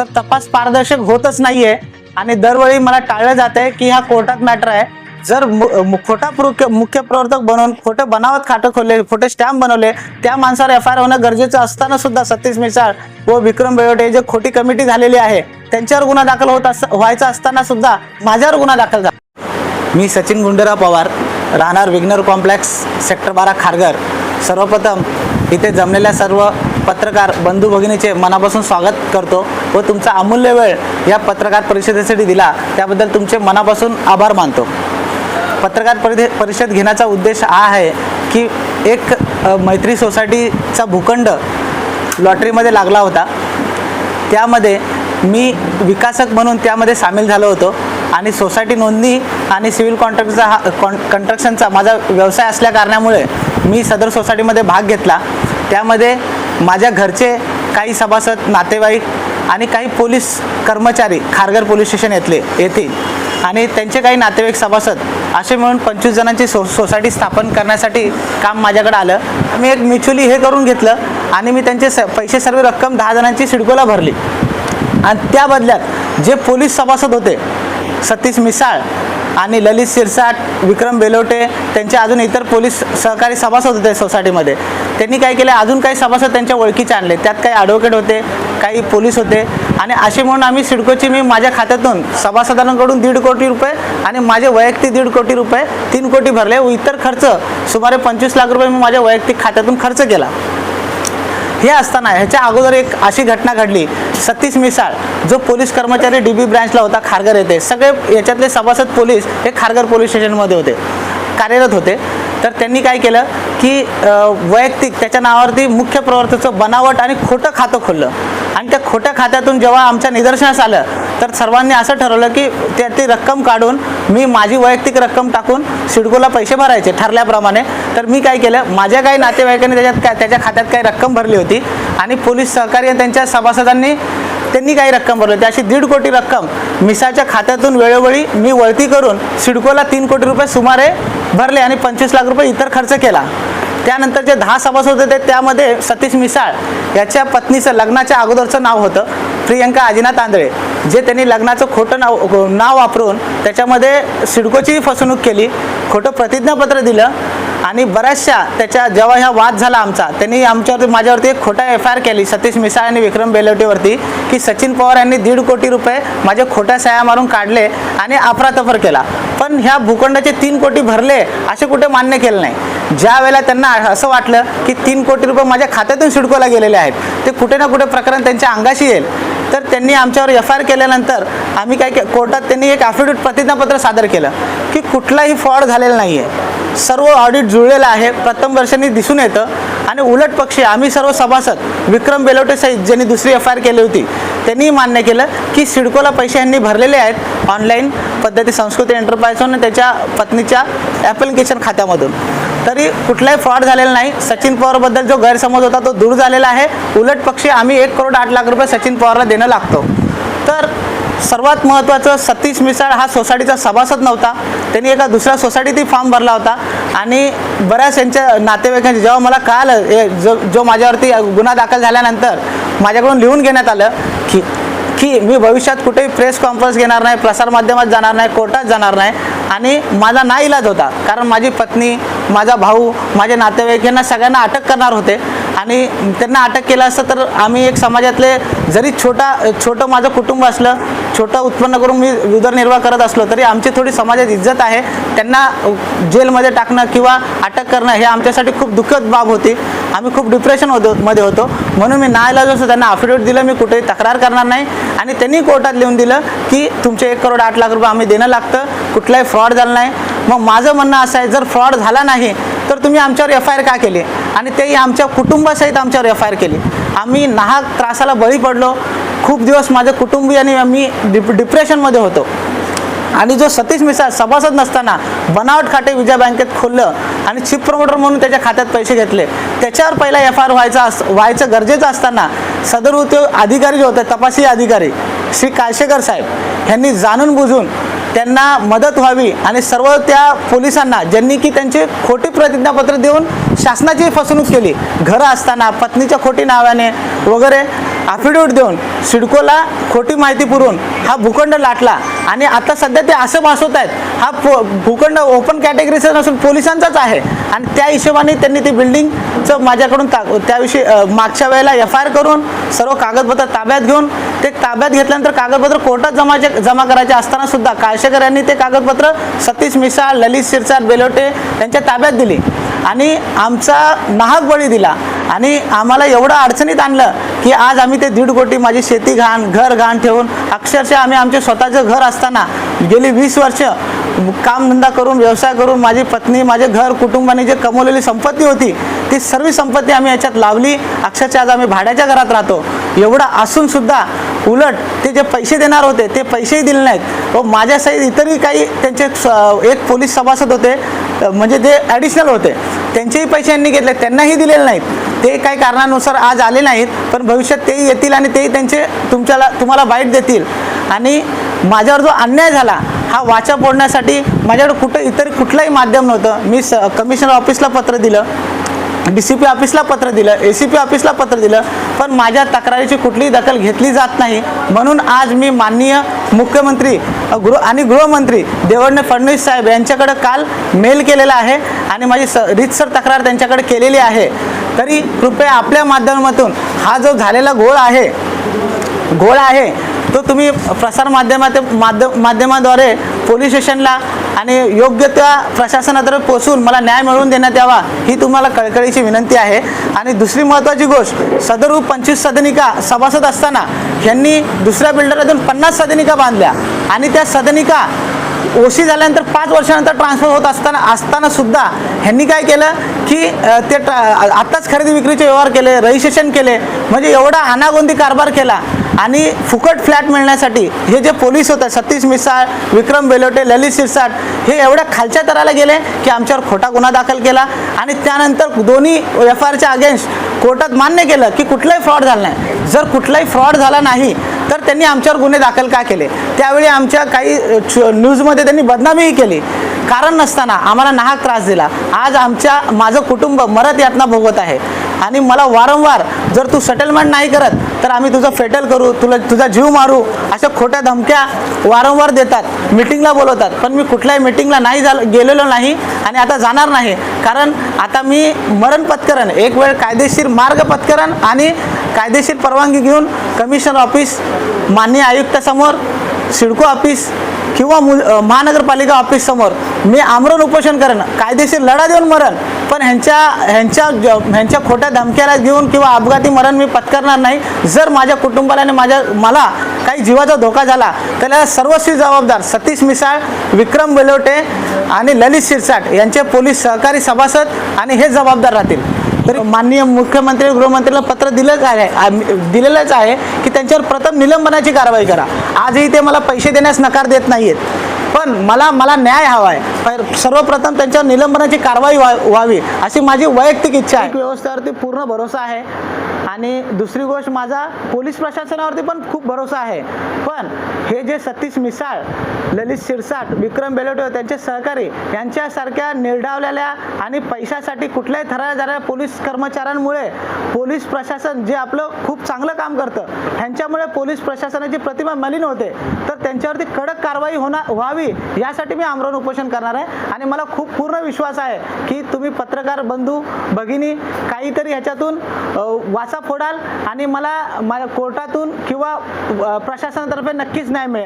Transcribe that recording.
Sir तपास पारदर्शक होतच नाहीये. आणि दरवेळी मला टाळलं जात आहे की हा कोर्टात मॅटर आहे. जर खोटा मुख्य प्रवर्तक बनवून खोटे बनावत खाटं खोलले खोटे स्टॅम्प बनवले त्या माणसावर एफ आय आर होणं गरजेचं असताना सुद्धा सतीश मिसाळ व विक्रम बेवटे जे खोटी कमिटी झालेली आहे त्यांच्यावर गुन्हा दाखल होत अस व्हायचा असताना सुद्धा माझ्यावर गुन्हा दाखल झाला. मी सचिन गुंडेराव पवार राहणार विग्नर कॉम्प्लेक्स सेक्टर बारा खारघर. सर्वप्रथम इथे जमलेल्या सर्व पत्रकार बंधू भगिनीचे मनापासून स्वागत करतो. व तुमचा अमूल्य वेळ या पत्रकार परिषदेसाठी दिला. त्याबद्दल तुमचे मनापासून आभार मानतो. पत्रकार परिधे परिषद घेण्याचा उद्देश हा आहे की एक मैत्री सोसायटीचा भूखंड लॉटरीमध्ये लागला होता. त्यामध्ये मी विकासक म्हणून त्यामध्ये सामील झालो होतो आणि सोसायटी नोंदणी आणि सिव्हिल कॉन्ट्रॅक्टचा हा कॉन कन्स्ट्रक्शनचा माझा व्यवसाय असल्या कारणामुळे मी सदर सोसायटीमध्ये भाग घेतला. त्यामध्ये माझ्या घरचे काही सभासद नातेवाईक आणि काही पोलीस कर्मचारी खारघर पोलीस स्टेशन येथले येतील आणि त्यांचे काही नातेवाईक सभासद असे मिळून पंचवीस जणांची सो सोसायटी स्थापन करण्यासाठी काम माझ्याकडे आलं. मी एक म्युच्युअली हे करून घेतलं आणि मी त्यांचे स पैसे सर्व रक्कम दहा जणांची सिडकोला भरली. आणि त्या बदल्यात जे पोलीस सभासद होते सतीश मिसाळ आणि ललित शिरसाट विक्रम बेलोटे त्यांचे अजून इतर पोलीस सहकारी सभासद होते सोसायटीमध्ये. त्यांनी काय केलं? अजून काही सभासद त्यांच्या ओळखीचे आणले. त्यात काही ॲडव्होकेट होते काही पोलीस होते. आणि असे म्हणून आम्ही सिडकोची मी माझ्या खात्यातून सभासदांकडून दीड कोटी रुपये आणि माझे वैयक्तिक दीड कोटी रुपये तीन कोटी भरले. व इतर खर्च सुमारे पंचवीस लाख रुपये मी माझ्या वैयक्तिक खात्यातून खर्च केला. हे असताना ह्याच्या अगोदर एक अशी घटना घडली. सतीश मिसाळ जो पोलीस कर्मचारी डी बी ब्रँचला होता खारघर येथे. सगळे याच्यातले सभासद पोलीस हे खारघर पोलीस स्टेशनमध्ये होते. कार्यरत होते. तर त्यांनी काय केलं की वैयक्तिक त्याच्या नावावरती मुख्य प्रवर्तचं बनावट आणि खोटं खातं खोललं. आणि त्या खोट्या खात्यातून जेव्हा आमच्या निदर्शनास आलं तर सर्वांनी असं ठरवलं की त्या ती रक्कम काढून मी माझी वैयक्तिक रक्कम टाकून सिडकोला पैसे भरायचे ठरल्याप्रमाणे. तर मी काय केलं माझ्या काही नातेवाईकांनी त्याच्यात काय त्याच्या खात्यात काही रक्कम भरली होती आणि पोलीस सहकारी त्यांच्या सभासदांनी त्यांनी काही रक्कम भरली होती. अशी दीड कोटी रक्कम मिसाच्या खात्यातून वेळोवेळी मी वळती करून सिडकोला तीन कोटी रुपये सुमारे भरले आणि पंचवीस लाख रुपये इतर खर्च केला. त्यानंतर जे दहा सभासद होते त्यामध्ये सतीश मिसाळ याच्या पत्नीचं लग्नाच्या अगोदरचं नाव होतं प्रियंका आजीनाथ आंधळे जे त्यांनी लग्नाचं खोटं नाव नाव वापरून त्याच्यामध्ये सिडकोची फसवणूक केली खोटं प्रतिज्ञापत्र दिलं आणि बऱ्याचशा त्याच्या जेव्हा ह्या वाद झाला आमचा त्यांनी आमच्यावरती माझ्यावरती एक खोटा एफ आय आर केली सतीश मिसाळ आणि विक्रम बेलवटेवरती की सचिन पवार यांनी दीड कोटी रुपये माझ्या खोट्या सह्या मारून काढले आणि अफरातफर केला. पण ह्या भूखंडाचे तीन कोटी भरले असे कुठे मान्य केलं नाही. ज्या वेळेला त्यांना असं वाटलं की तीन कोटी रुपये माझ्या खात्यातून सिडकोला गेलेले आहेत ते कुठे ना कुठे प्रकरण त्यांच्या अंगाशी येईल. तर त्यांनी आमच्यावर एफ आय आर केल्यानंतर आम्ही काय के कोर्टात त्यांनी एक ॲफिडेविट प्रतिज्ञापत्र सादर केलं की कुठलाही फ्रॉड झालेला नाही आहे सर्व ऑडिट जुळलेलं आहे प्रथम वर्षांनी दिसून येतं आणि उलट पक्षी आम्ही सर्व सभासद विक्रम बेलोटे सहित ज्यांनी दुसरी एफ आय आर केली होती त्यांनीही मान्य केलं की सिडकोला पैसे यांनी भरलेले आहेत ऑनलाईन पद्धती संस्कृती एंटरप्राइजमधून आणि त्याच्या पत्नीच्या ॲप्लिकेशन खात्यामधून. तरी कुठलाही फ्रॉड झालेला नाही. सचिन पवारबद्दल जो गैरसमज होता तो दूर झालेला आहे. उलट पक्षी आम्ही एक करोड आठ लाख रुपये सचिन पवारला देणं लागतो. तर सर्वात महत्त्वाचं सतीश मिसाळ हा सोसायटीचा सभासद नव्हता. त्यांनी एका दुसऱ्या सोसायटीतही फॉर्म भरला होता. आणि बऱ्याच यांच्या नातेवाईकांचे जेव्हा मला कळालं जो जो माझ्यावरती गुन्हा दाखल झाल्यानंतर माझ्याकडून लिहून घेण्यात आलं की की मी भविष्यात कुठेही प्रेस कॉन्फरन्स घेणार नाही प्रसारमाध्यमात जाणार नाही कोर्टात जाणार नाही. आणि माझा ना इलाज होता. कारण माझी पत्नी माझा भाऊ माझे नातेवाईक यांना सगळ्यांना अटक करणार होते. आणि त्यांना अटक केलं असतं तर आम्ही एक समाजातले जरी छोटा छोटं माझं कुटुंब असलं छोटं उत्पन्न करून मी उदरनिर्वाह करत असलो तरी आमची थोडी समाजात इज्जत आहे. त्यांना जेलमध्ये टाकणं किंवा अटक करणं हे आमच्यासाठी खूप दुःखद बाब होती. आम्ही खूप डिप्रेशन होतो मध्ये होतो. म्हणून मी नाईलाज असं त्यांना अफिडेविट दिलं मी कुठेही तक्रार करणार नाही. आणि त्यांनी कोर्टात लिहून दिलं की तुमचे एक करोड आठ लाख रुपये आम्ही देणं लागतं. कुठलाही फ्रॉड झाला नाही. मग माझं म्हणणं असं आहे जर फ्रॉड झाला नाही तर तुम्ही आमच्यावर एफ आय आर का केली? आणि तेही आमच्या कुटुंबासहित आमच्यावर एफ आय आर केली. आम्ही नाहक त्रासाला बळी पडलो. खूप दिवस माझ्या कुटुंबियाने मी डिप डिप्रेशनमध्ये होतो. आणि जो सतीश मिसाळ सभासद नसताना बनावट खाते विजया बँकेत खोललं आणि चिप प्रमोटर म्हणून त्याच्या खात्यात पैसे घेतले. त्याच्यावर पहिला एफ आय आर व्हायचा अस व्हायचं गरजेचं असताना सदर उद्योग अधिकारी जे होते तपासी अधिकारी श्री काळशेकर साहेब यांनी जाणून बुजून त्यांना मदत व्हावी आणि सर्व त्या पोलिसांना ज्यांनी की त्यांचे खोटी प्रतिज्ञापत्र देऊन शासनाची फसवणूक केली घरं असताना पत्नीच्या खोटी नावाने वगैरे अफिडेविट देऊन सिडकोला खोटी माहिती पुरवून हा भूखंड लाटला. आणि आता सध्या ते असं भासवत आहेत. हा पो भूखंड ओपन कॅटेगरीचा नसून पोलिसांचाच आहे. आणि त्या हिशोबाने त्यांनी ती बिल्डिंगचं माझ्याकडून ता त्याविषयी मागच्या वेळेला एफ आय आर करून सर्व कागदपत्र ताब्यात घेऊन ते ताब्यात घेतल्यानंतर कागदपत्र कोर्टात जमाचे जमा करायचे असताना सुद्धा काळशेकर यांनी ते कागदपत्र सतीश मिसाळ ललित शिरसाट बेलोटे यांच्या ताब्यात दिली. आणि आमचा नाहक बळी दिला. आणि आम्हाला एवढं अडचणीत आणलं की आज आम्ही ते दीड कोटी माझी शेती घाण घर घाण ठेवून अक्षरशः आम्ही आमचे स्वतःचं घर असताना गेली वीस वर्ष कामधंदा करून व्यवसाय करून माझी पत्नी माझे घर कुटुंबाने जे कमवलेली संपत्ती होती ती सर्व संपत्ती आम्ही याच्यात लावली. अक्षरशः आज आम्ही भाड्याच्या घरात राहतो. एवढं असूनसुद्धा उलट ते जे पैसे देणार होते ते पैसेही दिले नाहीत. व माझ्यासहित इतरही काही त्यांचे स- एक पोलीस सभासद होते. म्हणजे जे ॲडिशनल होते त्यांचेही पैसे यांनी घेतले त्यांनाही दिलेले नाहीत. ते काही कारणानुसार आज आले नाहीत पण भविष्यात तेही येतील आणि तेही त्यांचे तुमच्याला तुम्हाला बाईट देतील. आणि माझ्यावर जो अन्याय झाला हा वाचा फोडण्यासाठी माझ्याकडे कुठं इतर कुठलंही माध्यम नव्हतं. मी स कमिशनर ऑफिसला पत्र दिलं. डी सी पी ऑफिसला पत्र दिलं ए सी पी ऑफिसला पत्र दिलं पण माझ्या तक्रारीची कुठलीही दखल घेतली जात नाही. म्हणून आज मी माननीय मुख्यमंत्री गृह आणि गृहमंत्री देवेंद्र फडणवीस साहेब यांच्याकडं काल मेल केलेला आहे आणि माझी स रीतसर तक्रार त्यांच्याकडे केलेली आहे. तरी कृपया आपल्या माध्यमातून हा जो झालेला घोळ आहे घोळ आहे तो तुम्ही प्रसारमाध्यमात माध्यम माध्यमाद्वारे पोलीस स्टेशनला आणि योग्य त्या प्रशासनातर्फे पोचून मला न्याय मिळवून देण्यात यावा ही तुम्हाला कळकळीची विनंती आहे. आणि दुसरी महत्त्वाची गोष्ट सदर पंचवीस सदनिका सभासद असताना यांनी दुसऱ्या बिल्डरातून पन्नास सदनिका बांधल्या. आणि त्या सदनिका ओसी झाल्यानंतर पाच वर्षानंतर ट्रान्सफर होत असताना असताना सुद्धा ह्यांनी काय केलं की ते ट्रा- आत्ताच खरेदी विक्रीचे व्यवहार केले रजिस्ट्रेशन केले. म्हणजे एवढा अनागोंदी कारभार केला. आणि फुकट फ्लॅट मिळण्यासाठी हे जे पोलीस होते सतीश मिसाळ विक्रम बेलोटे ललित सिरसाट हे एवढ्या खालच्या तराला गेले की आमच्यावर खोटा गुन्हा दाखल केला. आणि त्यानंतर दोन्ही एफ आरच्या अगेन्स्ट कोर्टात मान्य केलं की कुठलाही फ्रॉड झाला नाही. जर कुठलाही फ्रॉड झाला नाही तर त्यांनी आमच्यावर गुन्हे दाखल का केले? त्यावेळी आमच्या काही न्यूजमध्ये त्यांनी बदनामीही केली. कारण नसताना आम्हाला नाहक त्रास दिला. आज आमच्या माझं कुटुंब मरत यातना भोगत आहे. आणि मला वारंवार जर तू सेटलमेंट नाही करत तर आम्ही तुझं फेटल करू तुला तुझा जीव मारू अशा खोट्या धमक्या वारंवार देतात मिटिंगला बोलवतात. पण मी कुठल्याही मिटिंगला नाही झालं गेलेलो नाही आणि आता जाणार नाही. कारण आता मी मरण पत्करण एक वेळ कायदेशीर मार्ग पत्करण आणि कायदेशीर परवानगी घेऊन कमिशनर ऑफिस माननीय आयुक्तासमोर सिडको ऑफिस किंवा मु- महानगरपालिका ऑफिस समोर मी आमरण उपोषण करेन कायदेशीर लढा देऊन मरण पण ह्यांच्या ह्यांच्या ह्यांच्या खोट्या धमक्याला घेऊन किंवा अपघाती मरण मी पत्करणार नाही. जर माझ्या कुटुंबाला आणि माझ्या मला काही जीवाचा धोका झाला तर या सर्वस्वी जबाबदार सतीश मिसाळ विक्रम बेलोटे आणि ललित शिरसाट यांचे पोलीस सहकारी सभासद आणि हे जबाबदार राहतील. तरी माननीय मुख्यमंत्री गृहमंत्र्यांना पत्र दिलंच आहे? दिलेलंच आहे की त्यांच्यावर प्रथम निलंबनाची कारवाई करा. आजही ते मला पैसे देण्यास नकार देत नाहीयेत. पण मला मला न्याय हवा आहे पर- सर्वप्रथम त्यांच्यावर निलंबनाची कारवाई व्हा व्हावी अशी माझी वैयक्तिक इच्छा आहे. व्यवस्थेवरती पूर्ण भरोसा आहे. आणि दुसरी गोष्ट माझा पोलीस प्रशासनावरती पण खूप भरोसा आहे. पण हे जे सतीश मिसाळ ललित शिरसाट विक्रम बेलोटे त्यांचे सहकारी यांच्यासारख्या निर्डावलेल्या आणि पैशासाठी कुठल्याही थराला जाणाऱ्या पोलीस कर्मचाऱ्यांमुळे पोलीस प्रशासन जे आपलं खूप चांगलं काम करतं ह्यांच्यामुळे पोलीस प्रशासनाची प्रतिमा मलिन होते. तर त्यांच्यावरती कडक कारवाई होणार व्हावी यासाठी मी आमरण उपोषण करणार आहे. आणि मला खूप पूर्ण विश्वास आहे की तुम्ही पत्रकार बंधू भगिनी काहीतरी ह्याच्यातून वाचा फोडाल आणि मला माझ्या कोर्टातून किंवा प्रशासनातर्फे नक्कीच न्याय मिळेल.